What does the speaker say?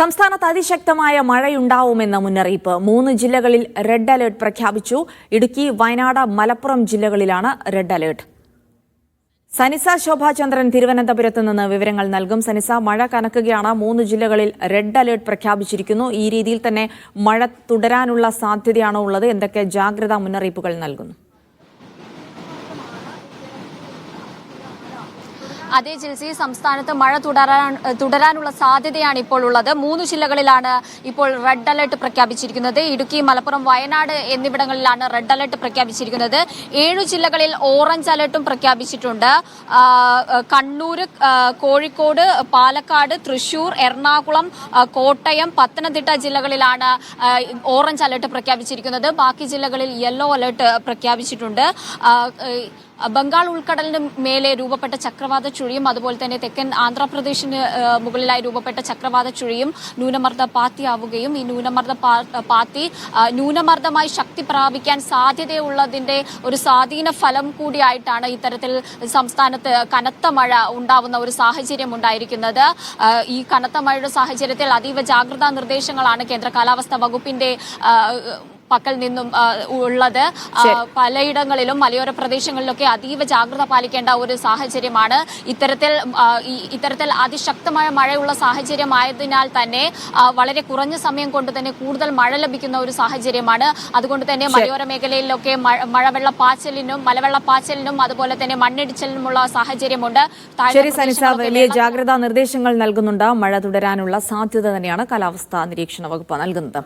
സംസ്ഥാനത്ത് അതിശക്തമായ മഴയുണ്ടാവുമെന്ന മുന്നറിയിപ്പ് മൂന്ന് ജില്ലകളിൽ റെഡ് അലേർട്ട് പ്രഖ്യാപിച്ചു. ഇടുക്കി വയനാട് മലപ്പുറം ജില്ലകളിലാണ് റെഡ് അലേർട്ട് സനിസ ശോഭാചന്ദ്രൻ തിരുവനന്തപുരത്ത് നിന്ന് വിവരങ്ങൾ നൽകും. സനിസ മഴ കനക്കുകയാണ്. മൂന്ന് ജില്ലകളിൽ റെഡ് അലേർട്ട് പ്രഖ്യാപിച്ചിരിക്കുന്നു. ഈ രീതിയിൽ തന്നെ മഴ തുടരാനുള്ള സാധ്യതയാണോ ഉള്ളത് എന്തൊക്കെ ജാഗ്രതാ മുന്നറിയിപ്പുകൾ നൽകുന്നു? അതേ ജിൽസി സംസ്ഥാനത്ത് മഴ തുടരാൻ തുടരാനുള്ള സാധ്യതയാണ് ഇപ്പോൾ ഉള്ളത്. മൂന്ന് ജില്ലകളിലാണ് ഇപ്പോൾ റെഡ് അലർട്ട് പ്രഖ്യാപിച്ചിരിക്കുന്നത്. ഇടുക്കി മലപ്പുറം വയനാട് എന്നിവിടങ്ങളിലാണ് റെഡ് അലർട്ട് പ്രഖ്യാപിച്ചിരിക്കുന്നത്. ഏഴു ജില്ലകളിൽ ഓറഞ്ച് അലർട്ടും പ്രഖ്യാപിച്ചിട്ടുണ്ട്. കണ്ണൂർ കോഴിക്കോട് പാലക്കാട് തൃശൂർ എറണാകുളം കോട്ടയം പത്തനംതിട്ട ജില്ലകളിലാണ് ഓറഞ്ച് അലർട്ട് പ്രഖ്യാപിച്ചിരിക്കുന്നത്. ബാക്കി ജില്ലകളിൽ യെല്ലോ അലർട്ട് പ്രഖ്യാപിച്ചിട്ടുണ്ട്. ബംഗാൾ ഉൾക്കടലിന് മേലെ രൂപപ്പെട്ട ചക്രവാത ചുഴിയും അതുപോലെ തന്നെ തെക്കൻ ആന്ധ്രാപ്രദേശിന് മുകളിലായി രൂപപ്പെട്ട ചക്രവാത ചുഴിയും ന്യൂനമർദ്ദ പാത്തിയാവുകയും ഈ ന്യൂനമർദ്ദ പാത്തി ന്യൂനമർദ്ദമായി ശക്തി പ്രാപിക്കാൻ സാധ്യതയുള്ളതിന്റെ ഒരു സ്വാധീന ഫലം കൂടിയായിട്ടാണ് ഇത്തരത്തിൽ സംസ്ഥാനത്ത് കനത്ത മഴ ഉണ്ടാവുന്ന ഒരു സാഹചര്യം ഉണ്ടായിരിക്കുന്നത്. ഈ കനത്ത മഴയുടെ സാഹചര്യത്തിൽ അതീവ ജാഗ്രതാ നിർദ്ദേശങ്ങളാണ് കേന്ദ്ര കാലാവസ്ഥാ വകുപ്പിന്റെ പക്കൽ നിന്നും ഉള്ളത്. പലയിടങ്ങളിലും മലയോര പ്രദേശങ്ങളിലൊക്കെ അതീവ ജാഗ്രത പാലിക്കേണ്ട ഒരു സാഹചര്യമാണ്. ഇത്തരത്തിൽ ഇത്തരത്തിൽ അതിശക്തമായ മഴയുള്ള സാഹചര്യമായതിനാൽ തന്നെ വളരെ കുറഞ്ഞ സമയം കൊണ്ട് തന്നെ കൂടുതൽ മഴ ലഭിക്കുന്ന ഒരു സാഹചര്യമാണ്. അതുകൊണ്ട് തന്നെ മലയോര മേഖലയിലൊക്കെ മഴവെള്ള പാച്ചലിനും മലവെള്ള പാച്ചലിനും അതുപോലെ തന്നെ മണ്ണിടിച്ചിലിനുമുള്ള സാഹചര്യമുണ്ട്. ശരി വലിയ ജാഗ്രതാ നിർദ്ദേശങ്ങൾ നൽകുന്നുണ്ട്. മഴ തുടരാനുള്ള സാധ്യത തന്നെയാണ് കാലാവസ്ഥാ നിരീക്ഷണ വകുപ്പ് നൽകുന്നത്.